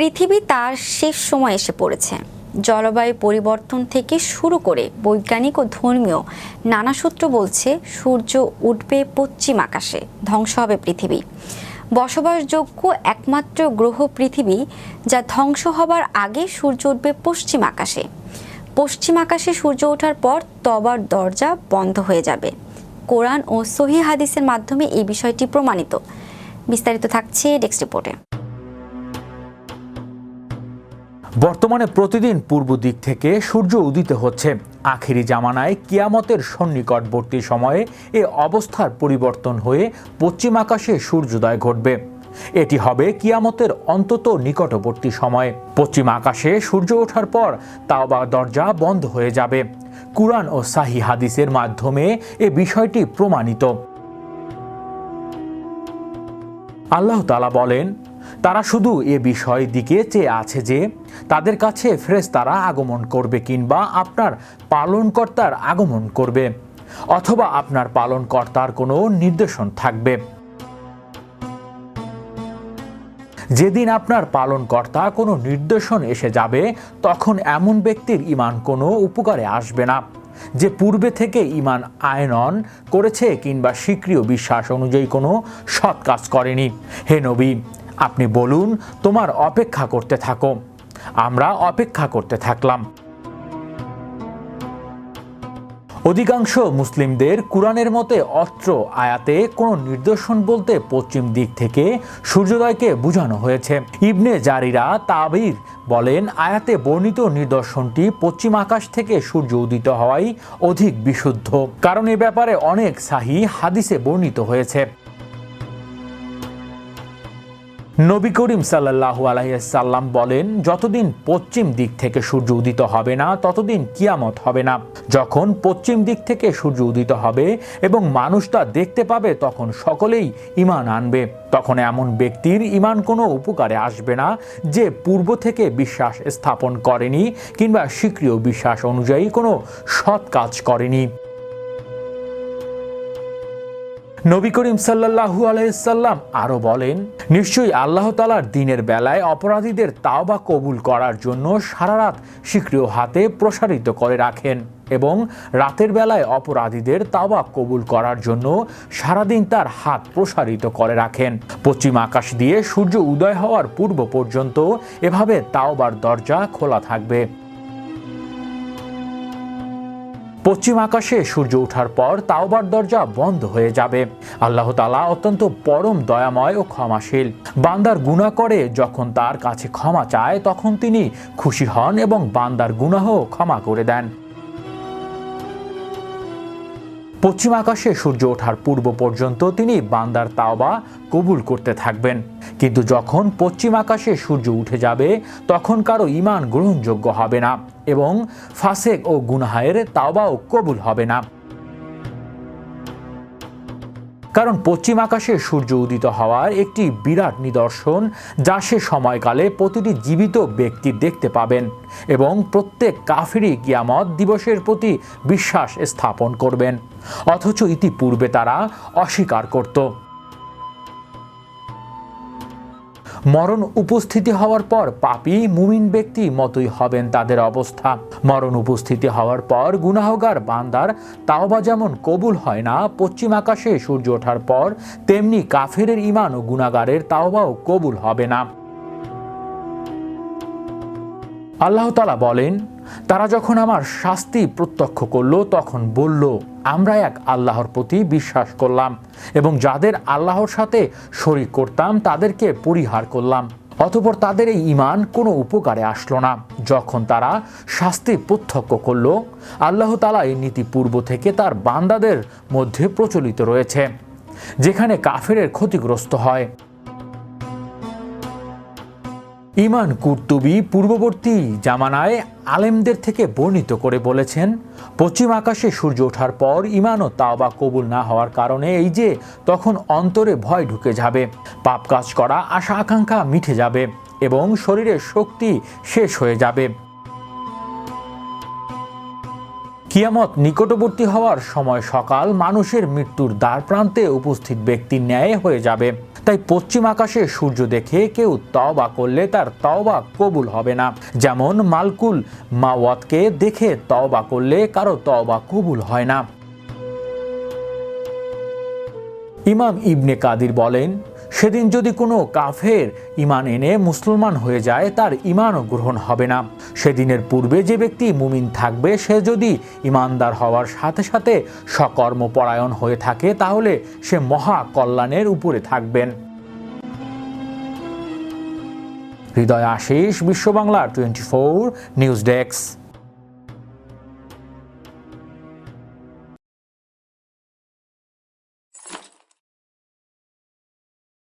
পৃথিবী তার শেষ সময় এসে পড়েছে। জলবায়ু পরিবর্তন থেকে শুরু করে বৈজ্ঞানিক ও ধর্মীয় নানা সূত্র বলছে সূর্য উঠবে পশ্চিম আকাশে, ধ্বংস হবে পৃথিবী। বসবাসযোগ্য একমাত্র গ্রহ পৃথিবী যা ধ্বংস হবার আগে সূর্য উঠবে পশ্চিম আকাশে। পশ্চিম আকাশে সূর্য ওঠার পর তবার দরজা বন্ধ হয়ে যাবে। কোরআন ও সহি হাদিসের মাধ্যমে এই বিষয়টি প্রমাণিত। বিস্তারিত থাকছে ডেস্ক রিপোর্টে। বর্তমানে প্রতিদিন পূর্ব দিক থেকে সূর্য উদিত হচ্ছে। আখেরি জামানায় কিয়ামতের সন্নিকটবর্তী সময়ে এ অবস্থার পরিবর্তন হয়ে পশ্চিম আকাশে সূর্যোদয় ঘটবে। এটি হবে কিয়ামতের অন্তত নিকটবর্তী সময়ে। পশ্চিম আকাশে সূর্য ওঠার পর তাওবা দরজা বন্ধ হয়ে যাবে। কুরআন ও সাহি হাদিসের মাধ্যমে এ বিষয়টি প্রমাণিত। আল্লাহ তালা বলেন তারা শুধু এ বিষয় দিকে চেয়ে আছে যে তাদের কাছে ফেরেশতারা আগমন করবে কিংবা আপনার পালনকর্তার আগমন করবে, অথবা আপনার পালনকর্তার কোনো নির্দেশন থাকবে। যেদিন আপনার পালনকর্তা কোনো নির্দেশন এসে যাবে, তখন এমন ব্যক্তির ইমান কোনো উপকারে আসবে না। যে পূর্বে থেকে ইমান আয়নন করেছে কিংবা স্বীক্রিয় বিশ্বাস অনুযায়ী কোনো সৎ কাজ করেনি। হে নবী আপনি বলুন, তোমার অপেক্ষা করতে থাকো আমরা অপেক্ষা করতে থাকলাম। অধিকাংশ মুসলিমদের কুরআনের মতে অস্ত্র আয়াতে কোনো নির্দেশন বলতে পশ্চিম দিক থেকে সূর্যোদয়কে বোঝানো হয়েছে। ইবনে জারিরা তাবির বলেন, আয়াতে বর্ণিত নিদর্শনটি পশ্চিম আকাশ থেকে সূর্য উদিত হওয়াই অধিক বিশুদ্ধ। কারণ এ ব্যাপারে অনেক সাহি হাদিসে বর্ণিত হয়েছে। নবী করিম সাল্লাহু আলাইসাল্লাম বলেন, যতদিন পশ্চিম দিক থেকে সূর্য উদিত হবে না, ততদিন কিয়ামত হবে না। যখন পশ্চিম দিক থেকে সূর্য উদিত হবে এবং মানুষ তা দেখতে পাবে, তখন সকলেই ইমান আনবে। তখন এমন ব্যক্তির ইমান কোনো উপকারে আসবে না, যে পূর্ব থেকে বিশ্বাস স্থাপন করেনি কিংবা স্বীক্রিয় বিশ্বাস অনুযায়ী কোনো সৎ কাজ করেনি। নবী করিম সাল্লাহু আলাইসাল্লাম আরও বলেন, নিশ্চয়ই আল্লাহ তালার দিনের বেলায় অপরাধীদের তাওবা কবুল করার জন্য সারা রাত স্বীক্রিয় হাতে প্রসারিত করে রাখেন এবং রাতের বেলায় অপরাধীদের তাওবা কবুল করার জন্য সারাদিন তার হাত প্রসারিত করে রাখেন। পশ্চিম আকাশ দিয়ে সূর্য উদয় হওয়ার পূর্ব পর্যন্ত এভাবে তাওবার দরজা খোলা থাকবে। পশ্চিম আকাশে সূর্য ওঠার পর তাওবার দরজা বন্ধ হয়ে যাবে। আল্লাহ তালা অত্যন্ত পরম দয়াময় ও ক্ষমাশীল। বান্দার গুণা করে যখন তার কাছে ক্ষমা চায়, তখন তিনি খুশি হন এবং বান্দার গুনাহ ক্ষমা করে দেন। পশ্চিম আকাশে সূর্য ওঠার পূর্ব পর্যন্ত তিনি বান্দার তাওবা কবুল করতে থাকবেন। কিন্তু যখন পশ্চিম আকাশে সূর্য উঠে যাবে, তখন কারও ইমান গ্রহণযোগ্য হবে না। এবং ফাসেক ও গুনাহের তাওবাও কবুল হবে না। কারণ পশ্চিম আকাশে সূর্য উদিত হওয়ার একটি বিরাট নিদর্শন যা সে সময়কালে প্রতিটি জীবিত ব্যক্তি দেখতে পাবেন এবং প্রত্যেক কাফিরি কিয়ামত দিবসের প্রতি বিশ্বাস স্থাপন করবেন। অথচ ইতিপূর্বে তারা অস্বীকার করত। মরণ উপস্থিতি হওয়ার পর পাপি, মুমিন ব্যক্তি মতোই হবেন তাদের অবস্থা। মরণ উপস্থিতি হওয়ার পর গুনাহগার, বান্দার তাওবা যেমন কবুল হয় না, পশ্চিম আকাশে সূর্য ওঠার পর, তেমনি কাফেরের ইমান ও গুনাগারের তাওবাও কবুল হবে না। আল্লাহ তালা বলেন তারা যখন আমার শাস্তি প্রত্যক্ষ করল, তখন বলল, আমরা এক আল্লাহর প্রতি বিশ্বাস করলাম এবং যাদের আল্লাহর সাথে শরিক করতাম, তাদেরকে পরিহার করলাম। অতপর তাদের এই ইমান কোনো উপকারে আসলো না। যখন তারা শাস্তি প্রত্যক্ষ করল, আল্লাহ তালা এই নীতি পূর্ব থেকে তার বান্দাদের মধ্যে প্রচলিত রয়েছে, যেখানে কাফেরের ক্ষতিগ্রস্ত হয়। ইমান কুর্তুবি পূর্ববর্তী জামানায় আলেমদের থেকে বর্ণিত করে বলেছেন, পশ্চিম আকাশে সূর্য ওঠার পর ইমান ও তাওবা কবুল না হওয়ার কারণে এই যে তখন অন্তরে ভয় ঢুকে যাবে, পাপ কাজ করা আশা আকাঙ্ক্ষা মিঠে যাবে এবং শরীরের শক্তি শেষ হয়ে যাবে। কিয়ামত নিকটবর্তী হওয়ার সময় সকাল মানুষের মৃত্যুর দ্বার প্রান্তে উপস্থিত ব্যক্তির ন্যায় হয়ে যাবে। তাই পশ্চিম আকাশে সূর্য দেখে কেউ তওবা করলে তার তওবা কবুল হবে না। যেমন মালকুল মাওয়াতকে দেখে তওবা করলে কারও তওবা কবুল হয় না। ইমাম ইবনে কাদির বলেন সেদিন যদি কোনো কাফের ইমান এনে মুসলমান হয়ে যায়, তার ইমানও গ্রহণ হবে না। সেদিনের পূর্বে যে ব্যক্তি মুমিন থাকবে, সে যদি ইমানদার হওয়ার সাথে সাথে সকর্মপরায়ণ হয়ে থাকে, তাহলে সে মহা কল্যাণের উপরে থাকবেন। Hridoy Ashish, Bishwa Bangla twenty four news desk.